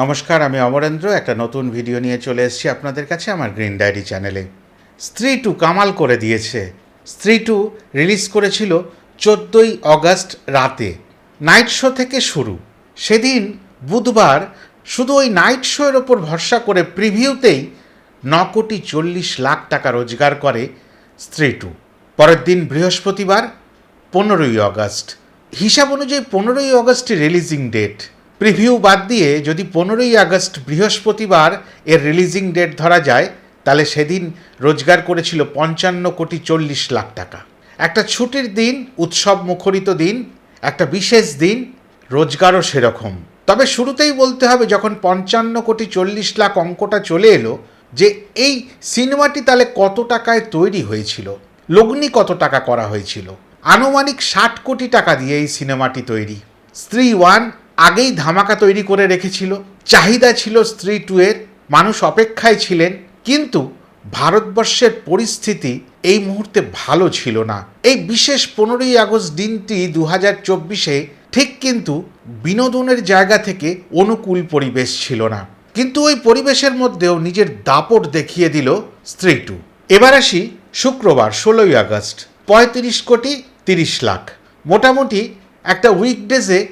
নমস্কার, আমি অমরেন্দ্র। একটা নতুন ভিডিও নিয়ে চলে এসেছি আপনাদের কাছে আমার গ্রিন ডায়েরি চ্যানেলে। স্ত্রী টু কামাল করে দিয়েছে। স্ত্রী টু রিলিজ করেছিল চোদ্দোই অগস্ট রাতে, নাইট শো থেকে শুরু। সেদিন বুধবার শুধু ওই নাইট শোয়ের ওপর ভরসা করে প্রিভিউতেই ন কোটি চল্লিশ লাখ টাকা রোজগার করে স্ত্রী টু। পরের দিন বৃহস্পতিবার, পনেরোই অগস্ট। হিসাব অনুযায়ী পনেরোই অগস্টে রিলিজিং ডেট প্রিভিউ বাদ দিয়ে যদি পনেরোই আগস্ট বৃহস্পতিবার এর রিলিজিং ডেট ধরা যায়, তাহলে সেদিন রোজগার করেছিল পঞ্চান্ন কোটি চল্লিশ লাখ টাকা। একটা ছুটির দিন, উৎসব মুখরিত দিন, একটা বিশেষ দিন, রোজগারও সেরকম। তবে শুরুতেই বলতে হবে, যখন পঞ্চান্ন কোটি চল্লিশ লাখ অঙ্কটা চলে এলো, যে এই সিনেমাটি তাহলে কত টাকায় তৈরি হয়েছিল, লগ্নি কত টাকা করা হয়েছিল, আনুমানিক ষাট কোটি টাকা দিয়ে এই সিনেমাটি তৈরি। স্ত্রী ওয়ান আগেই ধামাকা তৈরি করে রেখেছিল। চাহিদা ছিল স্ত্রী টু এর। মানুষ অপেক্ষায় ছিলেন। কিন্তু ভারতবর্ষের পরিস্থিতি এই মুহূর্তে ভালো ছিল না। এই বিশেষ পনেরোই আগস্ট দিনটি দু হাজার চব্বিশে ঠিক কিন্তু বিনোদনের জায়গা থেকে অনুকূল পরিবেশ ছিল না। কিন্তু ওই পরিবেশের মধ্যেও নিজের দাপট দেখিয়ে দিল স্ত্রী টু এবার আসি শুক্রবার, ষোলোই আগস্ট। পঁয়ত্রিশ কোটি তিরিশ লাখ। মোটামুটি একটা উইকডেজে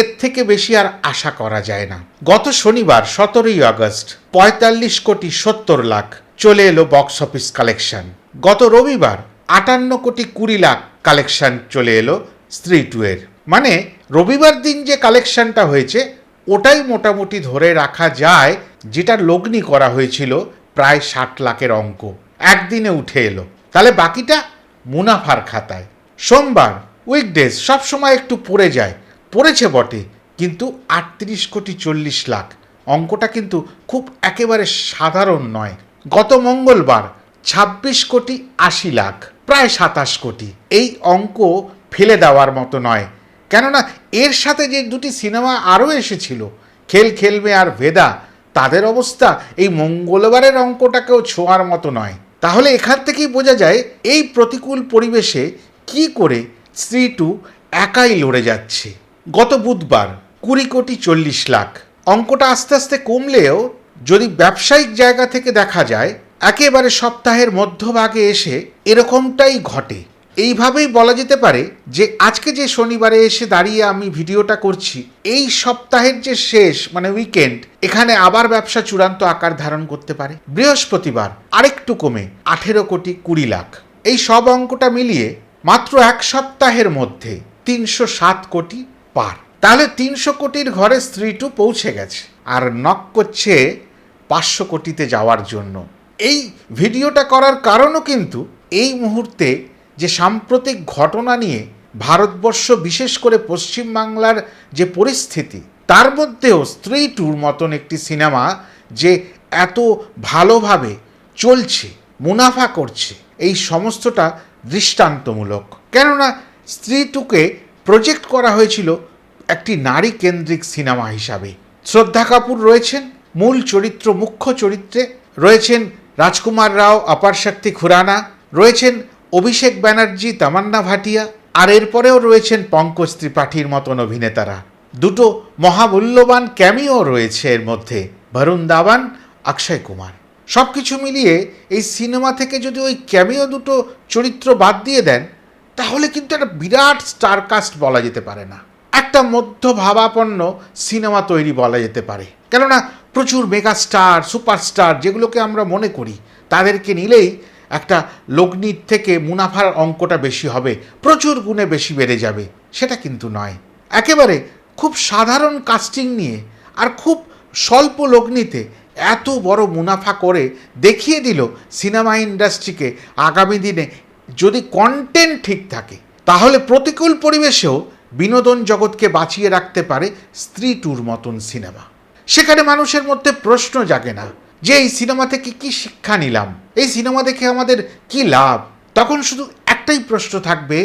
এর থেকে বেশি আর আশা করা যায় না। গত শনিবার, সতেরোই আগস্ট, পঁয়তাল্লিশ কোটি সত্তর লাখ চলে এলো বক্স অফিস কালেকশন গত রবিবার, আটান্ন কোটি কুড়ি লাখ কালেকশন চলে এলো স্ত্রী টু এর মানে রবিবার দিন যে কালেকশনটা হয়েছে, ওটাই মোটামুটি ধরে রাখা যায়, যেটা লগ্নি করা হয়েছিল প্রায় ষাট লাখের অঙ্ক। একদিনে উঠে এলো। তাহলে বাকিটা মুনাফার খাতায়। সোমবার উইকডেজ সবসময় একটু পড়ে যায়। পড়েছে বটে, কিন্তু আটত্রিশ কোটি চল্লিশ লাখ। অঙ্কটা কিন্তু খুব একেবারে সাধারণ নয়। গত মঙ্গলবার ছাব্বিশ কোটি আশি লাখ, প্রায় সাতাশ কোটি। এই অঙ্ক ফেলে দেওয়ার মতো নয়। কেননা এর সাথে যে দুটি সিনেমা আরও এসেছিল, খেল খেলবে আর ভেদা, তাদের অবস্থা এই মঙ্গলবারের অঙ্কটাকেও ছোঁয়ার মতো নয়। তাহলে এখান থেকেই বোঝা যায়, এই প্রতিকূল পরিবেশে কি করে স্ত্রী টু একাই লড়ে যাচ্ছে। গত বুধবার কুড়ি কোটি চল্লিশ লাখ। অঙ্কটা আস্তে আস্তে কমলেও যদি ব্যবসায়িক জায়গা থেকে দেখা যায়, একেবারে সপ্তাহের মধ্যভাগে এসে এরকমটাই ঘটে। এইভাবেই বলা যেতে পারে যে আজকে যে শনিবারে এসে দাঁড়িয়ে আমি ভিডিওটা করছি, এই সপ্তাহের যে শেষ মানে উইকেন্ড, এখানে আবার ব্যবসা চূড়ান্ত আকার ধারণ করতে পারে। বৃহস্পতিবার আরেকটু কমে আঠেরো কোটি কুড়ি লাখ। এই সব অঙ্কটা মিলিয়ে মাত্র এক সপ্তাহের মধ্যে তিনশো সাত কোটি পার। তাহলে তিনশো কোটির ঘরে স্ত্রী টু পৌঁছে গেছে। আর নক করছে পাঁচশো কোটিতে যাওয়ার জন্য। এই ভিডিওটা করার কারণও কিন্তু এই মুহূর্তে যে সাম্প্রতিক ঘটনা নিয়ে ভারতবর্ষ বিশেষ করে পশ্চিমবাংলার যে পরিস্থিতি, তার মধ্যেও স্ত্রী টুর মতন একটি সিনেমা যে এত ভালোভাবে চলছে, মুনাফা করছে, এই সমস্তটা দৃষ্টান্তমূলক। কেননা স্ত্রী টুকে প্রজেক্ট করা হয়েছিল একটি নারী কেন্দ্রিক সিনেমা হিসাবে। শ্রদ্ধা কাপুর রয়েছেন, মূল চরিত্র, মুখ্য চরিত্রে রয়েছেন রাজকুমার রাও অপার শক্তি খুরানা, রয়েছেন অভিষেক ব্যানার্জি, তামান্না ভাটিয়া, আর এরপরেও রয়েছেন পঙ্কজ ত্রিপাঠীর মতন অভিনেতারা। দুটো মহামূল্যবান ক্যামিও রয়েছে এর মধ্যে, বরুণ দাবান অক্ষয় কুমার। সব কিছু মিলিয়ে এই সিনেমা থেকে যদি ওই ক্যামিও দুটো চরিত্র বাদ দিয়ে দেন তাহলে কিন্তু একটা বিরাট স্টারকাস্ট বলা যেতে পারে না। একটা মধ্য ভাবাপন্ন সিনেমা তৈরি বলা যেতে পারে। কেননা প্রচুর মেগাস্টার সুপারস্টার যেগুলোকে আমরা মনে করি, তাদেরকে নিলেই একটা লগ্নির থেকে মুনাফার অঙ্কটা বেশি হবে, প্রচুর গুণে বেশি বেড়ে যাবে, সেটা কিন্তু নয়। একেবারে খুব সাধারণ কাস্টিং নিয়ে আর খুব স্বল্প লগ্নিতে এত বড় মুনাফা করে দেখিয়ে দিল সিনেমা ইন্ডাস্ট্রিকে আগামী দিনে যদি কন্টেন্ট ঠিক থাকে, তাহলে প্রতিকূল পরিবেশেও বিনোদন জগৎকে বাঁচিয়ে রাখতে পারে স্ত্রী টুর মতন সিনেমা। সেখানে মানুষের মধ্যে প্রশ্ন জাগে না যে এই সিনেমা থেকে কি শিক্ষা নিলাম, এই সিনেমা দেখে আমাদের কি লাভ? তখন শুধু একটাই প্রশ্ন থাকবে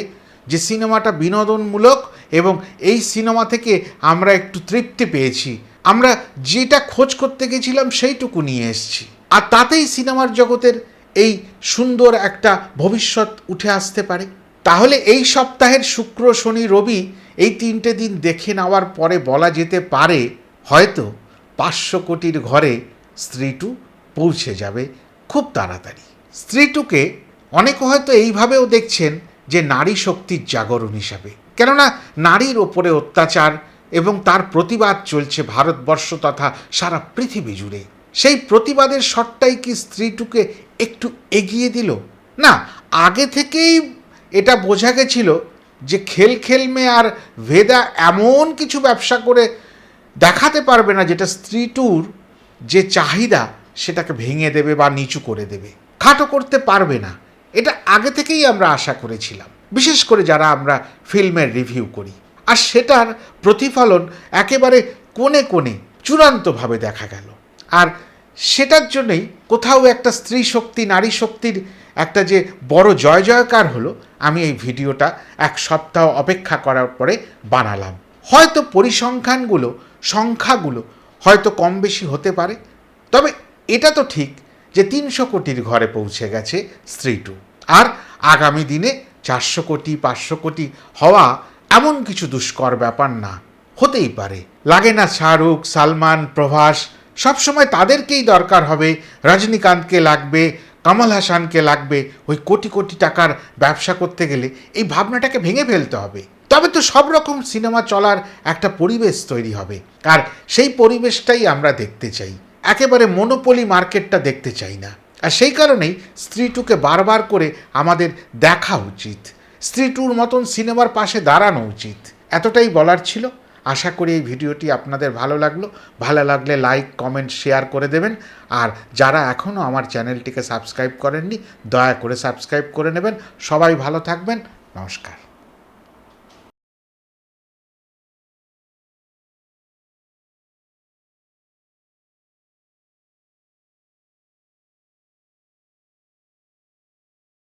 যে সিনেমাটা বিনোদনমূলক এবং এই সিনেমা থেকে আমরা একটু তৃপ্তি পেয়েছি, আমরা যেটা খোঁজ করতে গেছিলাম সেইটুকু নিয়ে এসেছি। আর তাতেই সিনেমার জগতের এই সুন্দর একটা ভবিষ্যৎ উঠে আসতে পারে। তাহলে এই সপ্তাহের শুক্র, শনি, রবি এই তিনটে দিন দেখে নেওয়ার পরে বলা যেতে পারে, হয়তো পাঁচশো কোটির ঘরে স্ত্রী টু পৌঁছে যাবে খুব তাড়াতাড়ি। স্ত্রী টুকে অনেকে হয়তো এইভাবেও দেখছেন যে নারী শক্তির জাগরণ হিসাবে। কেননা নারীর ওপরে অত্যাচার এবং তার প্রতিবাদ চলছে ভারতবর্ষ তথা সারা পৃথিবী জুড়ে। সেই প্রতিবাদের শটটাই কি স্ত্রী টুকে একটু এগিয়ে দিল? না, আগে থেকেই এটা বোঝা গেছিল যে খেল খেলমে আর ভেদা এমন কিছু ব্যবসা করে দেখাতে পারবে না যেটা স্ত্রী টুর যে চাহিদা সেটাকে ভেঙে দেবে বা নিচু করে দেবে। খাটো করতে পারবে না। এটা আগে থেকেই আমরা আশা করেছিলাম। বিশেষ করে যারা আমরা ফিল্মের রিভিউ করি। আর সেটার প্রতিফলন একেবারে কোণে কোণে চূড়ান্তভাবে দেখা গেল। আর সেটার জন্যই কোথাও একটা স্ত্রী শক্তি, নারী শক্তির একটা যে বড় জয় জয়কার হলো, আমি এই ভিডিওটা এক সপ্তাহ অপেক্ষা করার পরে বানালাম। হয়তো পরিসংখ্যানগুলো, সংখ্যাগুলো হয়তো কম বেশি হতে পারে, তবে এটা তো ঠিক যে তিনশো কোটির ঘরে পৌঁছে গেছে স্ত্রী টু। আর আগামী দিনে চারশো কোটি, পাঁচশো কোটি হওয়া এমন কিছু দুষ্কর ব্যাপার না, হতেই পারে। লাগে না শাহরুখ, সালমান, প্রভাস সবসময় তাদেরকেই দরকার হবে। রজনীকান্তকে লাগবে, কমল হাসানকে লাগবে ওই কোটি কোটি টাকার ব্যবসা করতে গেলে। এই ভাবনাটাকে ভেঙে ফেলতে হবে। তবে তো সব রকম সিনেমা চলার একটা পরিবেশ তৈরি হবে। আর সেই পরিবেশটাই আমরা দেখতে চাই। একেবারে মনোপলি মার্কেটটা দেখতে চাই না। আর সেই কারণেই স্ত্রী টুকে বারবার করে আমাদের দেখা উচিত। স্ত্রী টুর মতন সিনেমার পাশে দাঁড়ানো উচিত। এতটাই বলার ছিল। আশা করি এই ভিডিওটি আপনাদের ভালো লাগল। ভালো লাগলে লাইক কমেন্ট শেয়ার করে দেবেন। আর যারা এখনও আমার চ্যানেলটিকে সাবস্ক্রাইব করেননি, দয়া করে সাবস্ক্রাইব করে নেবেন। সবাই ভালো থাকবেন। নমস্কার।